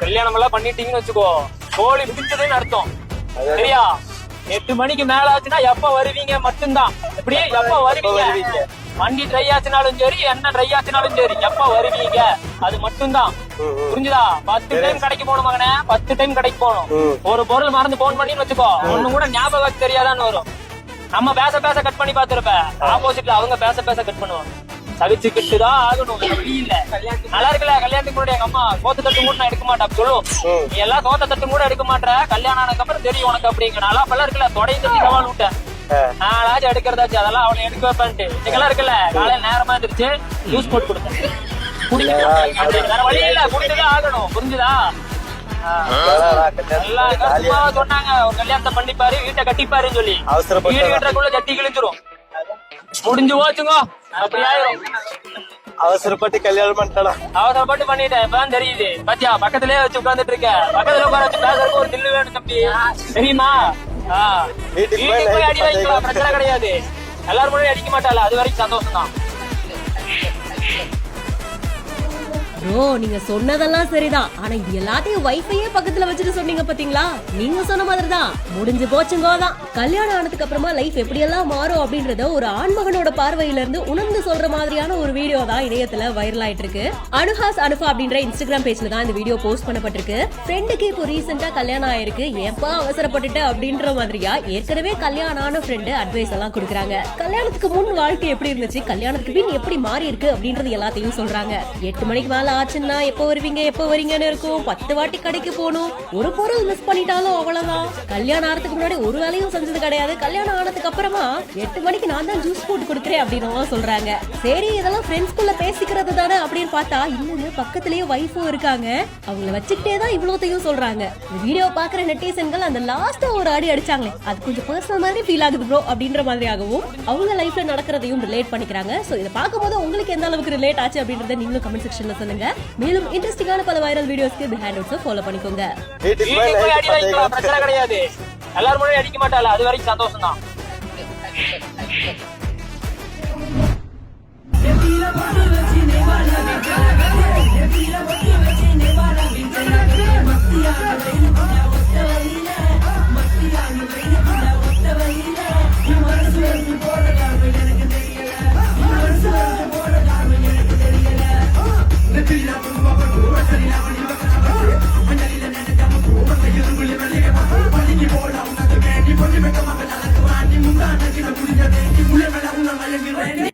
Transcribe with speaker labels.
Speaker 1: கல்யாணம் எல்லாம் பண்ணிட்டீங்கன்னு வச்சுக்கோ. கோழி முடிஞ்சதுன்னு அர்த்தம். சரியா? எட்டு மணிக்கு மேல ஆச்சுன்னா எப்ப வருவீங்க? மட்டும்தான். எப்படி எப்ப வருவீங்க? வண்டி ட்ரை ஆச்சுனாலும் சரி என்ன ட்ரை ஆச்சுனாலும் சரி எப்ப வருவீங்க? அது மட்டும்தான். புரிஞ்சுதா? பத்து டைம் கடைக்கு போகணும் மகனே. பத்து டைம் கடைக்கு போகணும். ஒரு பொருள் மறந்து போன் பண்ணி வச்சுக்கோ. ஒண்ணு கூட ஞாபகம் தெரியாதான்னு வரும். நம்ம பேச பேச கட் பண்ணி பாத்துருப்ப ஆப்போசிட்ல அவங்க பேச பேச கட் பண்ணுவாங்க. சவிச்சுக்கிட்டுதான் ஆகணும். வேற வழி இல்ல நல்லா இருக்குல்ல கல்யாணத்துக்கு முன்னாடி எங்க அம்மா சோத்து தட்டு கூட நான் எடுக்க மாட்டேன் சொல்லும். நீ எல்லாம் சோத்த தட்டு கூட எடுக்க மாட்டேற. கல்யாணம் ஆனதுக்கு அப்புறம் தெரியும் உனக்கு அப்படிங்க நல்லா அப்பெல்லாம் இருக்குல்ல தொடையும் தட்டி சவால் விட்டேன் நாளாச்சும் எடுக்கிறதாச்சு அதெல்லாம் அவளை எடுக்க வைப்பேன்ட்டு. இன்னைக்கெல்லாம் இருக்குல்ல காலையில நேரமா இருந்துருச்சு ஜூஸ் போட்டு கொடுத்தேன். வேற வழி இல்ல குடிச்சுதான் ஆகணும். புரிஞ்சுதா? சொன்னாங்க ஒரு கல்யாணத்தை பண்ணிப்பாரு வீட்டை கட்டிப்பாருன்னு சொல்லி. வீடு கட்டுறதுக்குள்ள ஜட்டி கிழிஞ்சிரும். முடிஞ்சு போச்சுங்க. அப்படி ஆயிரும்
Speaker 2: அவசரப்பட்டு கல்யாணம் பண்ணிட்டா
Speaker 1: அவசரப்பட்டு பண்ணிட்டேன். இப்பதான் தெரியுது. பாத்தியா பக்கத்துலயே வச்சு உட்கார்ந்துட்டு இருக்க. பக்கத்துல உட்கார வச்சு பேசுறதுக்கு ஒரு தில்லு வேணும் தம்பி. தெரியுமா.
Speaker 2: வீட்டுக்கு போய்
Speaker 1: அடி வாங்கிக்கலாம். பிரச்சனை கிடையாது. எல்லாரும் முன்னாடி அடிக்க மாட்டாள? அது வரைக்கும் சந்தோஷம் தான்
Speaker 3: ப்ரோ நீங்க சொன்னதெல்லாம் சரிதான். ஆனா இது எல்லாத்தையும் வைஃபையே பக்கத்துல வச்சுட்டு சொன்னீங்க பாத்தீங்களா? நீங்க சொன்ன மாதிரி தான் முடிஞ்சு போச்சுங்கோ தான் கல்யாணம் ஆனதுக்கு அப்புறமா லைஃப் எப்படியெல்லாம் மாறும் அப்படின்றத ஒரு ஆண்மகனோட பார்வையில இருந்து உணர்ந்து சொல்ற மாதிரியான ஒரு வீடியோ தான் இணையத்துல வைரல் ஆயிட்டு இருக்கு அனுஹாஸ் அனுஃபா அப்படின்ற இன்ஸ்டாகிராம் பேஜ்ல தான் இந்த வீடியோ போஸ்ட் பண்ணப்பட்டிருக்கு. ஃப்ரெண்டுக்கு இப்போ ரீசெண்டா கல்யாணம் ஆயிருக்கு. ஏப்பா அவசரப்பட்டுட்ட அப்படின்ற மாதிரியா? ஏற்கனவே கல்யாணம் ஆன ஃப்ரெண்டு அட்வைஸ் எல்லாம் கொடுக்குறாங்க. கல்யாணத்துக்கு முன் வாழ்க்கை எப்படி இருந்துச்சு? கல்யாணத்துக்கு பின் எப்படி மாறி இருக்கு அப்படின்றது எல்லாத்தையும் சொல்றாங்க. எட்டு மணிக்கு மேல ஆச்சுன்னா எப்போ வருவீங்க எப்போ வரீங்கன்னு இருக்கும். பத்து வாட்டி கடைக்கு போகணும். ஒரு பொருள் மிஸ் பண்ணிட்டாலும் அவ்வளவுதான். கல்யாணம் ஆறதுக்கு முன்னாடி ஒரு வேலையும் செஞ்சது கிடையாது. கல்யாணம் ஆனதுக்கு அப்புறமா எட்டு மணிக்கு நான் தான் ஜூஸ் போட்டு கொடுக்குறேன் அப்படின்னு சொல்றாங்க. சரி இதெல்லாம் ஃப்ரெண்ட்ஸ்குள்ள பேசிக்கிறது தானே அப்படின்னு பார்த்தா இன்னும் பக்கத்துலயே வைஃபும் இருக்காங்க. அவங்கள வச்சுக்கிட்டே தான் இவ்வளோத்தையும் சொல்றாங்க. வீடியோ பாக்குற நெட்டிசன்கள் அந்த லாஸ்டா ஒரு அடி அடிச்சாங்களே. அது கொஞ்சம் பர்சனல் மாதிரி ஃபீல் ஆகுது ப்ரோ அப்படின்ற மாதிரியாகவும் அவங்க லைஃப்ல நடக்கிறதையும் ரிலேட் பண்ணிக்கிறாங்க. சோ இதை பார்க்கும்போது உங்களுக்கு எந்த அளவுக்கு ரிலேட் ஆச்சு அப்படின்றத நீங்களும் கமெண்ட் செக்ஷன்ல சொல்லுங்க. மேலும் இன்ட்ரெஸ்டிங்கான பல வைரல் வீடியோஸ்க்கு பிஹைண்ட் நோட்ஸ் ஃபாலோ பண்ணிக்கோங்க.
Speaker 1: பிரச்சனை கிடையாது. எல்லாரும் அடிக்க மாட்டாள? அது வரைக்கும் சந்தோஷம் தான்
Speaker 4: ngiyabekile ngiyabekile ngiyabekile ngiyabekile ngiyabekile ngiyabekile